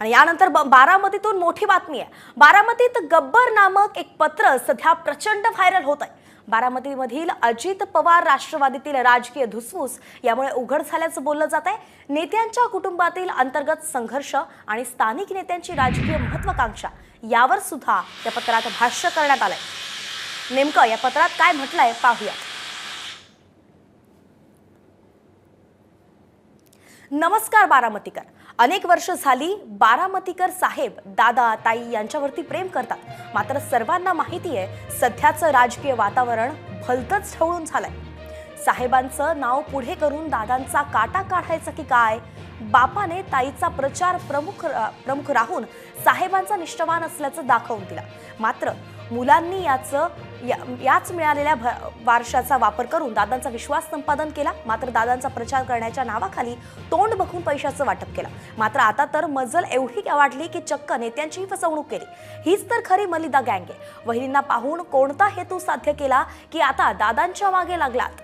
आणि यानंतर ब- बारामतीतून मोठी बातमी आहे. बारामतीत गब्बर नामक एक पत्र सध्या प्रचंड व्हायरल होत आहे बारामतीमधील अजित पवार राष्ट्रवादीतील राजकीय धुसफूस यामुळे उघड झाल्याचं बोललं जात आहे नेत्यांच्या कुटुंबातील अंतर्गत संघर्ष आणि स्थानिक नेत्यांची राजकीय महत्वाकांक्षा यावर सुद्धा या पत्रात भाष्य करण्यात आलंय. नेमकं या पत्रात काय म्हटलंय पाहूयात. नमस्कार बारामतीकर. अनेक वर्ष झाली बारामतीकर साहेब दादा ताई यांच्यावरती प्रेम करतात. मात्र सर्वांना माहिती आहे सध्याचं राजकीय वातावरण भलतंच ढवळून झालंय. साहेबांचं नाव पुढे करून दादांचा काटा काढायचा की काय? बापाने ताईचा प्रचार प्रमुख प्रमुख राहून साहेबांचा निष्ठावान असल्याचं दाखवून दिला. मात्र मुलांनी याचं या- याच मिळालेल्या भ- वारशाचा वापर करून दादांचा विश्वास संपादन केला. मात्र दादांचा प्रचार करण्याच्या नावाखाली तोंड बघून पैशाचं वाटप केलं. मात्र आता तर मजल एवढी वाढली की चक्क नेत्यांचीही फसवणूक केली. हीच तर खरी मलिदा गँग आहे. वहिनींना पाहून कोणता हेतू साध्य केला की आता दादांच्या मागे लागलात?